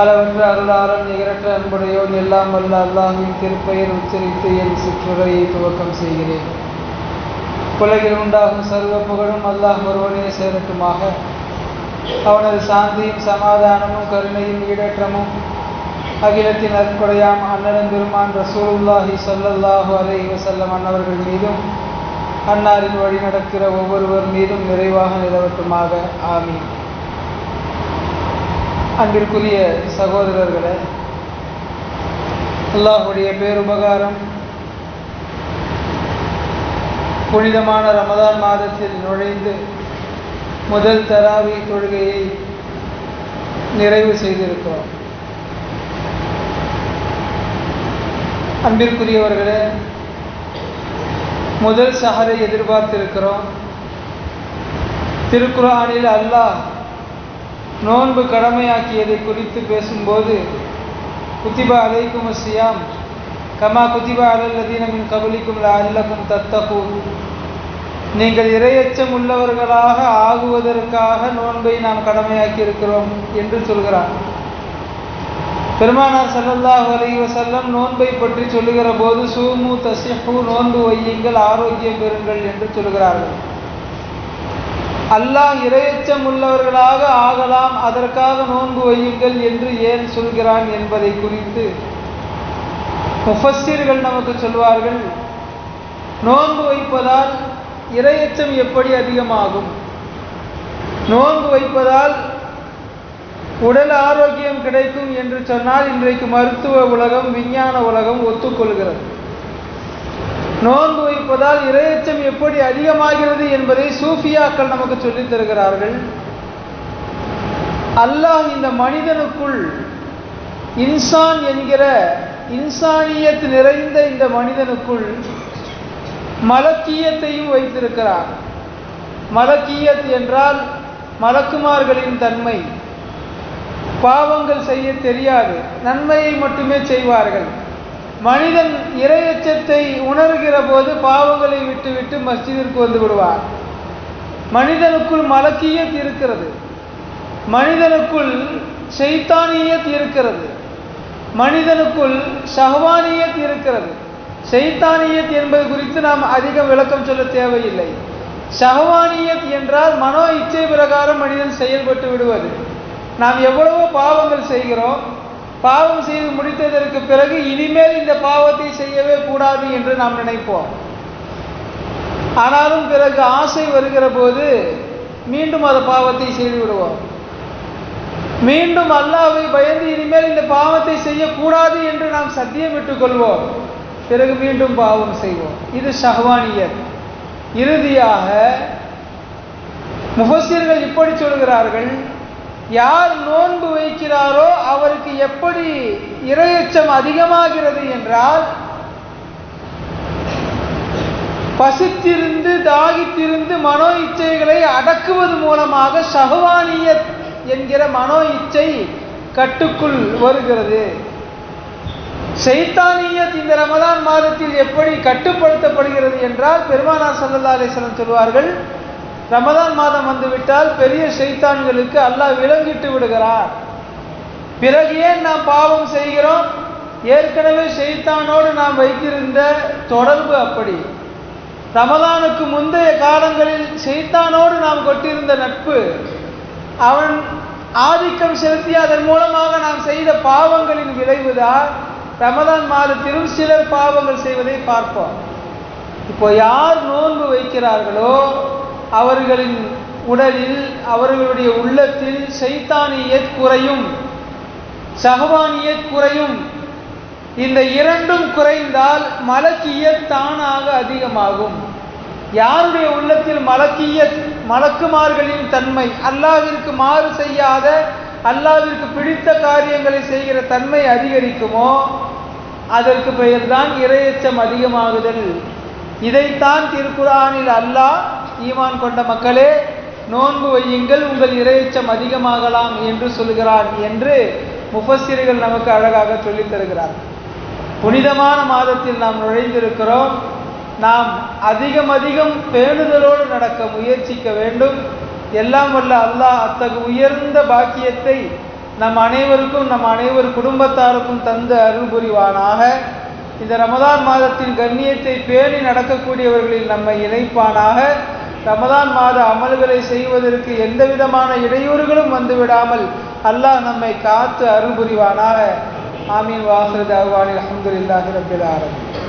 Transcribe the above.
அளவற்ற அருளாளன் நிகரற்ற அன்புடையோன் எல்லாம் வல்ல அல்லாஹின் திருப்பெயர் உச்சரித்து என் சிற்றுரையை துவக்கம் செய்கிறேன். உலகில் உண்டாகும் சர்வ புகழும் அல்லாஹ் ஒருவனே சேரட்டுமாக. அவனது சாந்தியும் சமாதானமும் கருணையும் ஈடற்றமும் அகிலத்தின் அற்புடையாம் அண்ணன் பெருமான் ரசூலுல்லாஹி ஸல்லல்லாஹு அலை வசல்லம் அன்னவர்கள் மீதும் அன்னாரின் வழி நடக்கிற ஒவ்வொருவர் மீதும் நிறைவாக நிலவட்டுமாக. ஆமீன். அன்பிற்குரிய சகோதரர்களே அல்லாஹுடைய பேருபகாரம் புனிதமான ரமதான் மாதத்தில் நுழைந்து முதல் தராவி தொழுகையை நிறைவு செய்திருக்கிறோம். அன்பிற்குரியவர்களே முதல் சஹரை எதிர்பார்த்திருக்கிறோம். திருக்குறானில் அல்லாஹ் நோன்பு கடமையாக்கியதை குறித்து பேசும்போது குத்திபா அலைக்கும் சியாம் கமா குத்திபா அலல்லதீனமின் கபலிக்கும் அல்லக்கும் தத்தகும் நீங்கள் இரையச்சம் உள்ளவர்களாக ஆகுவதற்காக நோன்பை நாம் கடமையாக்கி இருக்கிறோம் என்று சொல்கிறார் பெருமானார் சல்லல்லாஹு செல்லம் வஸல்லம் நோன்பை பற்றி சொல்லுகிற போது சூமு தசிஹு நோன்பு வையுங்கள் ஆரோக்கியம் பெறுங்கள் என்று சொல்கிறார்கள். அல்லாஹ் இரையச்சம் உள்ளவர்களாக ஆகலாம் அதற்காக நோன்பு வையுங்கள் என்று ஏன் சொல்கிறான் என்பதை குறித்து முஃபஸ்ஸீர்கள் நமக்கு சொல்வார்கள் நோன்பு வைப்பதால் இரையச்சம் எப்படி அதிகமாகும்? நோன்பு வைப்பதால் உடல் ஆரோக்கியம் கிடைக்கும் என்று சொன்னால் இன்றைக்கு மருத்துவ உலகம் விஞ்ஞான உலகம் ஒத்துக்கொள்கிறது. நோன்பு வைப்பதால் இரையச்சம் எப்படி அதிகமாகிறது என்பதை சூஃபியாக்கள் நமக்கு சொல்லித் தருகிறார்கள். அல்லாஹ் இந்த மனிதனுக்குள் இன்சான் என்கிற இன்சானியத் நிறைந்த இந்த மனிதனுக்குள் மலக்கியத்தையும் வைத்திருக்கிறார் மலக்கியத் என்றால் மலக்குமார்களின் தன்மை. பாவங்கள் செய்ய தெரியாது. நன்மையை மட்டுமே செய்வார்கள். மனிதன் இரையச்சத்தை உணர்கிற போது பாவங்களை விட்டுவிட்டு மஸ்ஜிதிற்கு வந்து விடுவார். மனிதனுக்குள் மலக்கியத் இருக்கிறது. மனிதனுக்குள் செய்தானியத் இருக்கிறது. மனிதனுக்குள் சஹவானியத் இருக்கிறது. செய்தானியத் என்பது குறித்து நாம் அதிகம் விளக்கம் சொல்ல தேவையில்லை. சஹவானியத் என்றால் மனோ இச்சை பிரகாரம் மனிதன் செயல்பட்டு விடுவது. நாம் எவ்வளவோ பாவங்கள் செய்கிறோம் பாவம் செய்து முடித்ததற்கு பிறகு இனிமேல் இந்த பாவத்தை செய்யவே கூடாது என்று நாம் நினைப்போம். ஆனாலும் பிறகு ஆசை வருகிற போது மீண்டும் அந்த பாவத்தை செய்து விடுவோம். மீண்டும் அல்லாவை பயந்து இனிமேல் இந்த பாவத்தை செய்யக்கூடாது என்று நாம் சத்தியமிட்டுக் கொள்வோம் பிறகு மீண்டும் பாவம் செய்வோம். இது சஹவானியர் இறுதியாக முஃபசிர்கள் இப்படி சொல்கிறார்கள் யார் நோன்பு வைக்கிறாரோ அவருக்கு எப்படி இரையச்சம் அதிகமாகிறது என்றால் பசித்திருந்து தாகித்திருந்து மனோ இச்சைகளை அடக்குவது மூலமாக சகவானியத் என்கிற மனோ இச்சை கட்டுக்குள் வருகிறது. சைத்தானியத் இந்த ரமதான் மாதத்தில் எப்படி கட்டுப்படுத்தப்படுகிறது என்றால் பெருமானா சல்லா அலிஸ்லம் சொல்வார்கள் ரமதான் மாதம் வந்துவிட்டால் பெரிய செய்தான்களுக்கு அல்லாஹ் விலங்கிட்டு விடுகிறார். பிறகு ஏன் நாம் பாவம் செய்கிறோம்? ஏற்கனவே செய்தானோடு நாம் வைத்திருந்த தொடர்பு அப்படி. ரமதானுக்கு முந்தைய காலங்களில் செய்தானோடு நாம் கொட்டிருந்த நட்பு அவன் ஆதிக்கம் செலுத்தி அதன் மூலமாக நாம் செய்த பாவங்களின் விளைவுதான் ரமதான் மாதத்திலும் சிலர் பாவங்கள் செய்வதை பார்ப்போம். இப்போ யார் நோன்பு வைக்கிறார்களோ அவர்களின் உடலில் அவர்களுடைய உள்ளத்தில் சைத்தானியத் குறையும் சகவானியத் குறையும். இந்த இரண்டும் குறைந்தால் மலக்கியத் தானாக அதிகமாகும். யாருடைய உள்ளத்தில் மலக்கிய மலக்குமார்களின் தன்மை அல்லாவிற்கு மாறு செய்யாத அல்லாவிற்கு பிடித்த காரியங்களை செய்கிற தன்மை அதிகரிக்குமோ அதற்கு பெயர்தான் இரையச்சம் அதிகமாகுதல். இதைத்தான் திருக்குரானில் அல்லாஹ் ஈமான் கொண்ட மக்களே நோன்பு வையுங்கள் உங்கள் இரையச்சம் அதிகமாகலாம் என்று சொல்கிறான் என்று முஃபசிர்கள் நமக்கு அழகாக சொல்லித் தருகிறார். புனிதமான மாதத்தில் நாம் நுழைந்திருக்கிறோம். நாம் அதிகம் அதிகம் பேணுதலோடு நடக்க முயற்சிக்க வேண்டும். எல்லாம் வல்ல அல்லாஹ் அத்தகு உயர்ந்த பாக்கியத்தை நம் அனைவருக்கும் நம் அனைவர் குடும்பத்தாருக்கும் தந்து அருள் புரிவானாக. இந்த ரமதான் மாதத்தின் கண்ணியத்தை பேணி நடக்கக்கூடியவர்களில் நம்மை இணைப்பானாக. ரமதான் மாத அமல்களை செய்வதற்கு எந்த விதமான இடையூறுகளும் வந்துவிடாமல் அல்லாஹ் நம்மை காத்து அருள் புரிவானாக ஆமீன் வாஹிர் தாவானில் அஹமதுல்லாஹி ரபில் ஆரம்பி